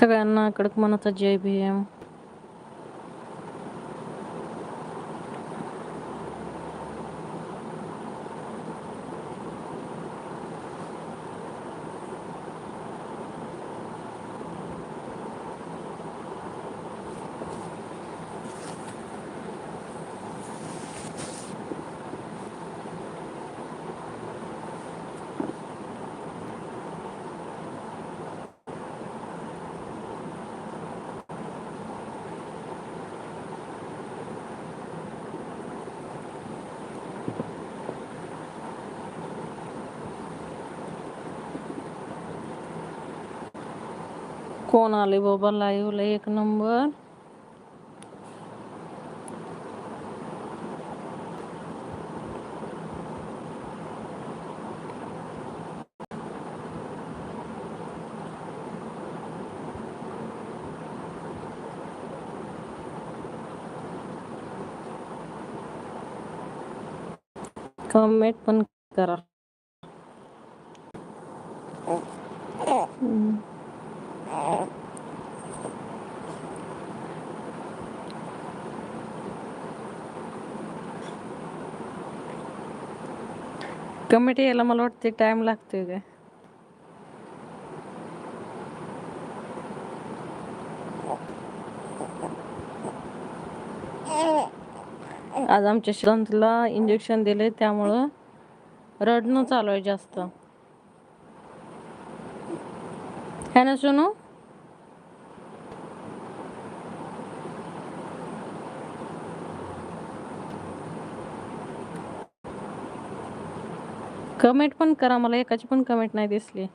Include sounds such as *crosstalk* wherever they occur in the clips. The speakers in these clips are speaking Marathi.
सगळ्यांना कडक मनाचा जय भीम. कोण आले बाबा? लाईव्हला एक नंबर. कमेंट पण करा. हम्म. कमेंट यायला मला वाटते टाइम लागतोय काय आज आमच्या शांतला इंजेक्शन दिले त्यामुळं रडणं चालू आहे जास्त है ना सोनू कमेंट पण करा मला एकाची पण कमेंट नाही दिसली.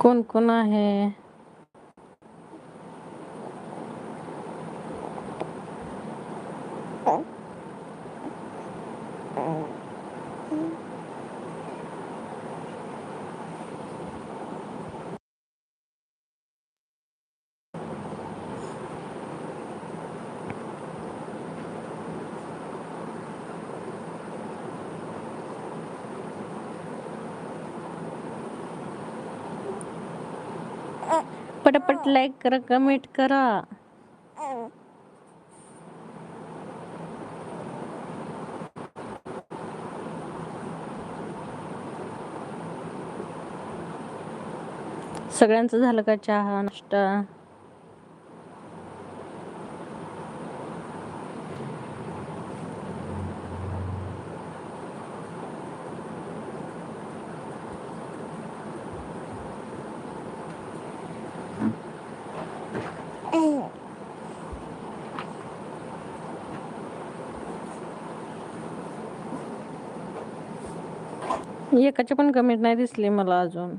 कोण कोण आहे? पटापट लाईक करा कमेंट करा. सगळ्यांचं झालं का चहा नाश्ता? एकाची पण कमेंट नाही दिसली मला अजून.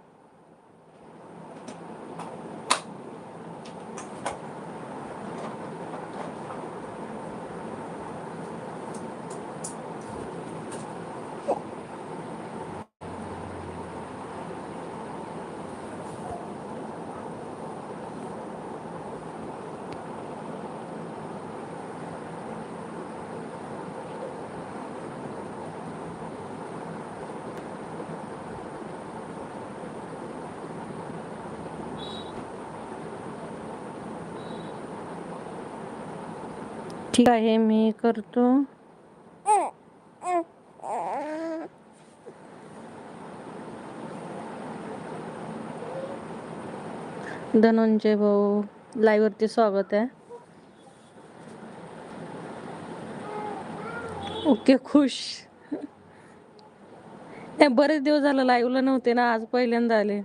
ठीक आहे मी करतो. धनंजय भाऊ लाईव्ह वरती स्वागत आहे. ओके खुश. नाही बरेच दिवस झालं लाईव्हला नव्हते ना आज पहिल्यांदा आले.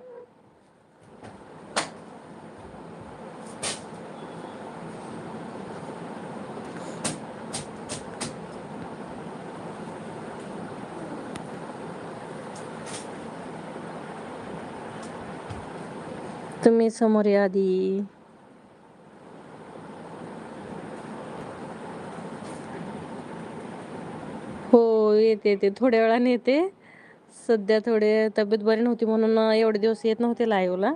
तुम्ही समोर या आधी. हो येते येते. थोड्या वेळाने येते. सध्या थोडे तब्येत बरी नव्हती म्हणून एवढे दिवस येत नव्हते लाईव्हला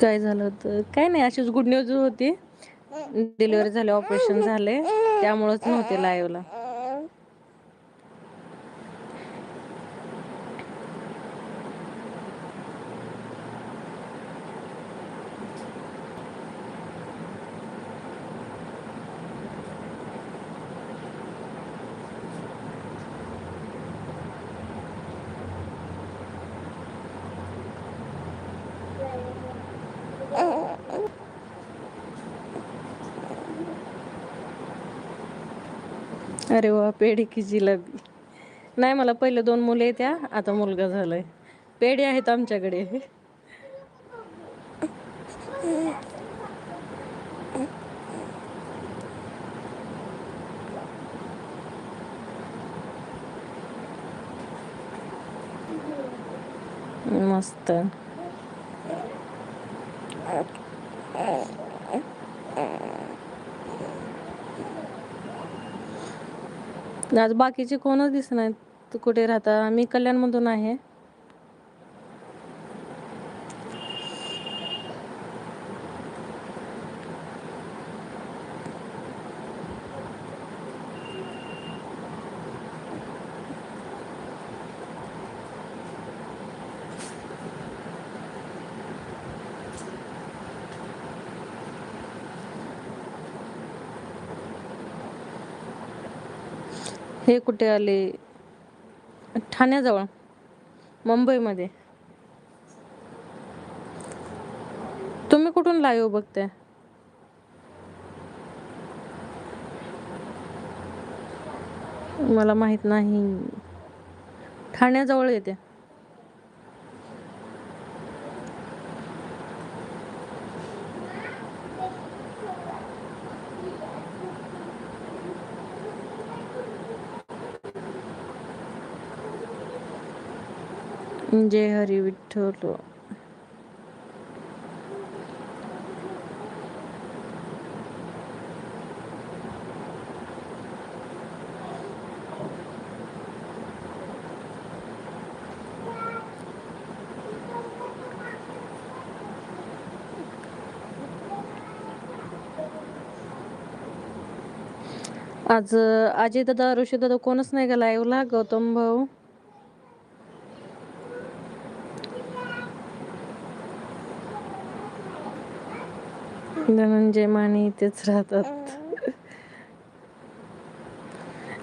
काय झालं होतं? काय नाही अशीच गुड न्यूज होती. डिलिव्हरी झाले ऑपरेशन झाले. त्यामुळेच नव्हते लाईवला अरे वा पेढे की लग नाही मला पहिले दोन मुले येत्या आता मुलगा झालाय. पेढे आहेत आमच्याकडे. मस्त. आज बाकीचे कोणच दिसत नाहीत तू कुठे राहता. मी कल्याणमधून आहे. हे कुठे आले? ठाण्याजवळ मुंबईमध्ये. तुम्ही कुठून लाईव्ह बघताय? मला माहीत नाही. ठाण्याजवळ येते. जय हरी विठ्ठल. आज आजी दादा ऋषी दादा कोणच नाही का लाईव्हला गौतम भाऊ? धनंजय माने इथेच राहतात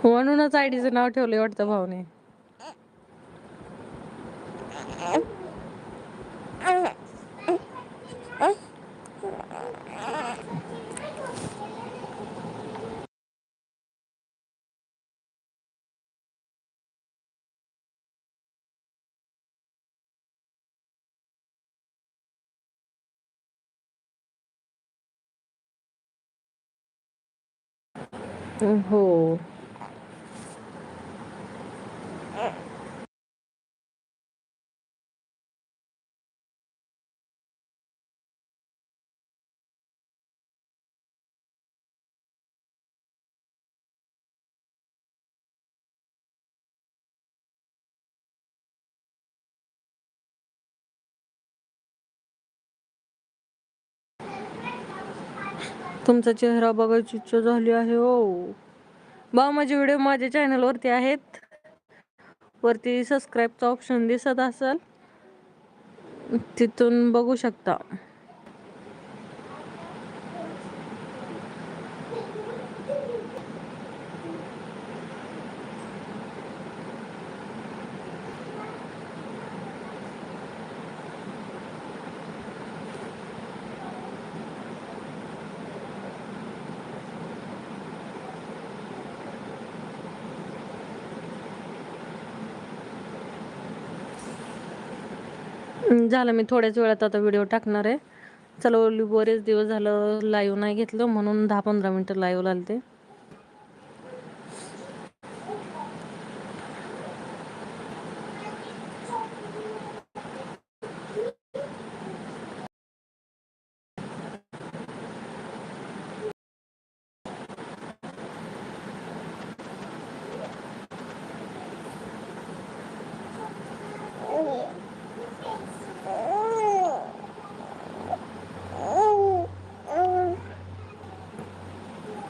म्हणूनच आयडीचं नाव ठेवलंय वाटतं भाऊने हो तुमचा चेहरा बघायची इच्छा झाली आहे हो. बा माझे व्हिडिओ माझ्या चॅनलवरती आहेत वरती सबस्क्राईबचा ऑप्शन दिसत असेल तिथून बघू शकता. झालं मी थोड्याच वेळात आता व्हिडिओ टाकणार आहे. चला बरेच दिवस झालं लाईव्ह नाही घेतलं म्हणून दहा पंधरा मिनटं लाईव्ह लागते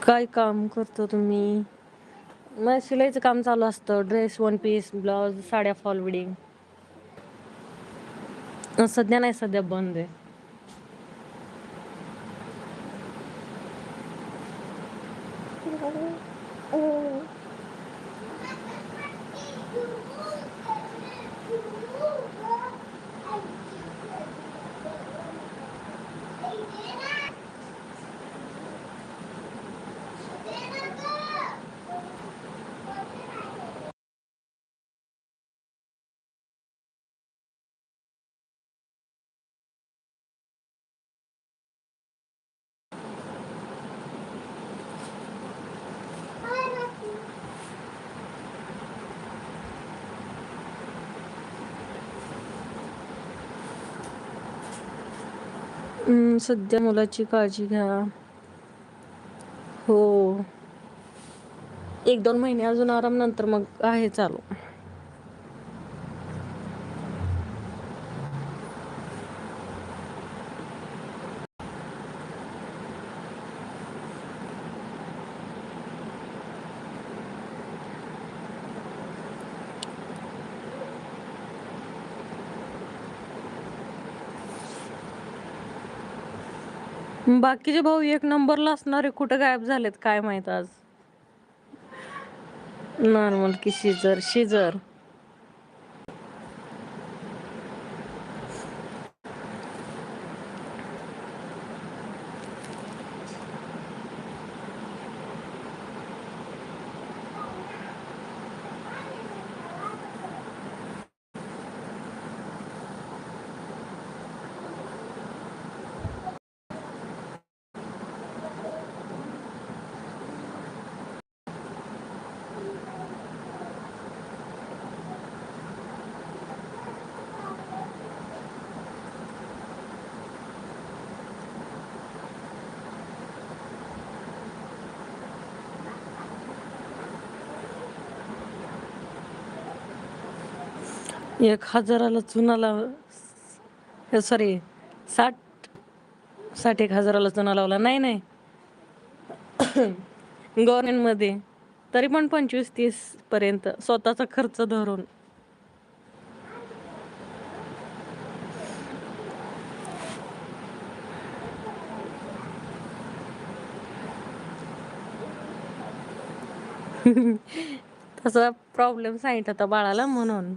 काय काम करतो तुम्ही? मग शिलाईचं काम चालू असतं. ड्रेस वन पीस ब्लाउज साड्या फॉलविडिंग सध्या नाही सध्या बंद आहे. सध्या मुलाची काळजी घ्या. हो. एक दोन महिने अजून आराम नंतर मग आहे चालू. बाकीचे भाऊ एक नंबरला असणारे कुठं गायब झालेत काय माहीत आज? नॉर्मल की शिजर शिजर एक हजाराला चुना सॉरी साठ साठ एक हजाराला चुना लावला. नाही नाही. *coughs* गव्हर्नमेंटमध्ये. तरी पण पंचवीस तीस पर्यंत स्वतःचा खर्च धरून. *laughs* तसा प्रॉब्लेम सांगितला होता बाळाला म्हणून.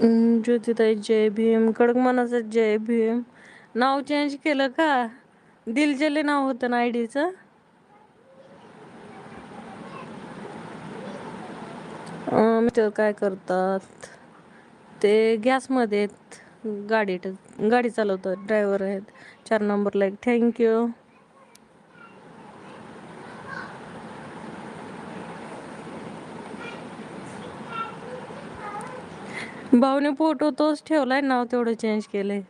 ज्योतिताई जय भीम. कडक मनाचं जय भीम. नाव चेंज केलं का? दिलजले नाव होतं ना आयडीचं मिस्टर काय करतात? ते गॅसमध्ये आहेत. गाडी गाडी चालवतात. ड्रायव्हर आहेत. चार नंबरला एक. थँक्यू भाऊने फोटो तोच ठेवलाय नाव तेवढं चेंज केलंय.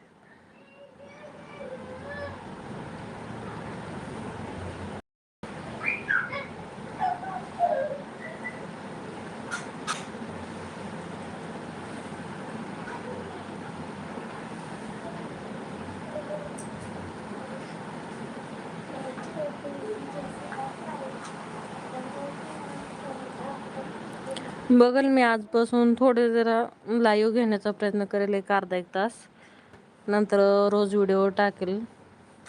बघल मी आजपासून थोडे जरा लाईव्ह घेण्याचा प्रयत्न करेल एक अर्धा एक तास. नंतर रोज व्हिडिओ टाकेल.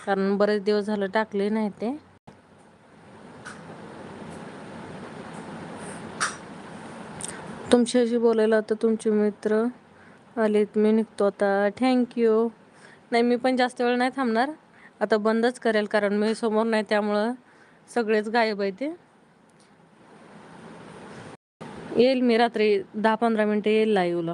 कारण बरेच दिवस झालं टाकले नाही ते. तुमच्याशी बोलायला होतं तुमचे मित्र आलेत. मी निघतो आता. थँक्यू नाही मी पण जास्त वेळ नाही थांबणार. आता बंदच करेल कारण मी समोर नाही त्यामुळं सगळेच गायब आहे ते. येईल मी रात्री दहा पंधरा मिनटं येईल लाईव्हला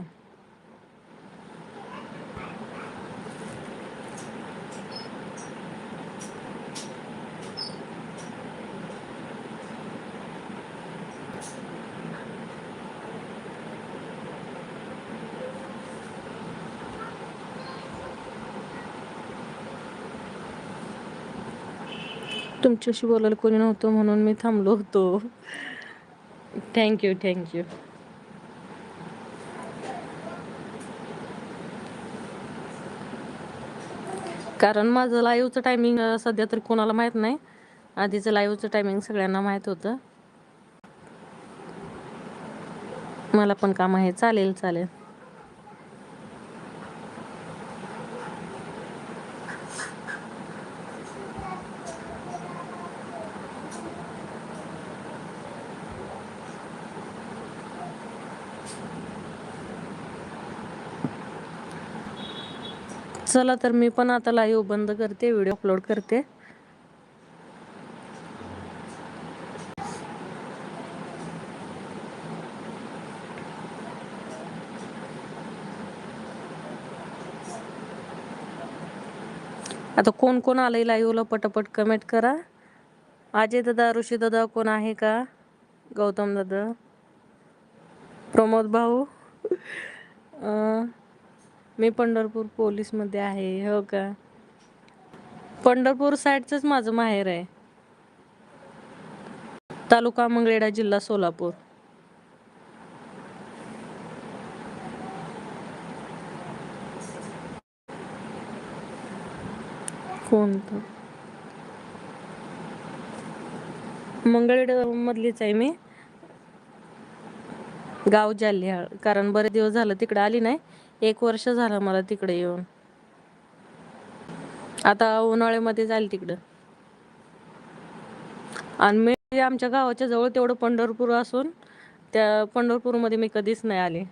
तुमच्याशी बोलायला कोणी नव्हतं म्हणून मी थांबलो होतो. थँक्यू थँक्यू कारण माझं लाईव्हचं टायमिंग सध्या तरी कोणाला माहीत नाही. आधीचं लाईव्हचं टायमिंग सगळ्यांना माहीत होतं. मला पण काम आहे. चालेल चालेल. चला तर मी पण आता लाईव्ह बंद करते व्हिडिओ अपलोड करते. आता कोण कोण आलंय लाईव्हला पटापट कमेंट करा. अजय दादा ऋषी दादा कोण आहे का? गौतम दादा. प्रमोद भाऊ. अं, मी पंढरपूर पोलीसमध्ये आहे हो का? पंढरपूर साईडचंच माझं माहेर आहे. तालुका मंगळेडा जिल्हा सोलापूर. कोणतं? मंगळेडा मधलीच आहे मी. गाव जाल्ह्याळ कारण बरे दिवस झालं तिकडे आली नाही. एक वर्ष झालं मला तिकडे येऊन. आता उन्हाळ्यामध्ये जाईल तिकडं. आणि मी आमच्या गावाच्या जवळ तेवढं पंढरपूर असून त्या पंढरपूरमध्ये मी कधीच नाही आले.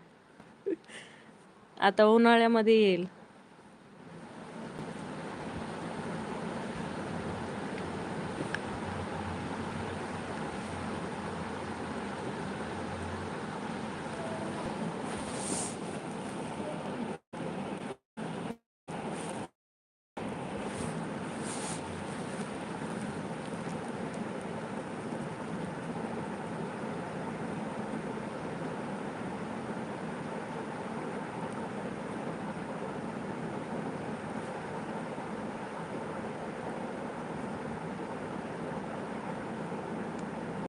आता उन्हाळ्यामध्ये येईल.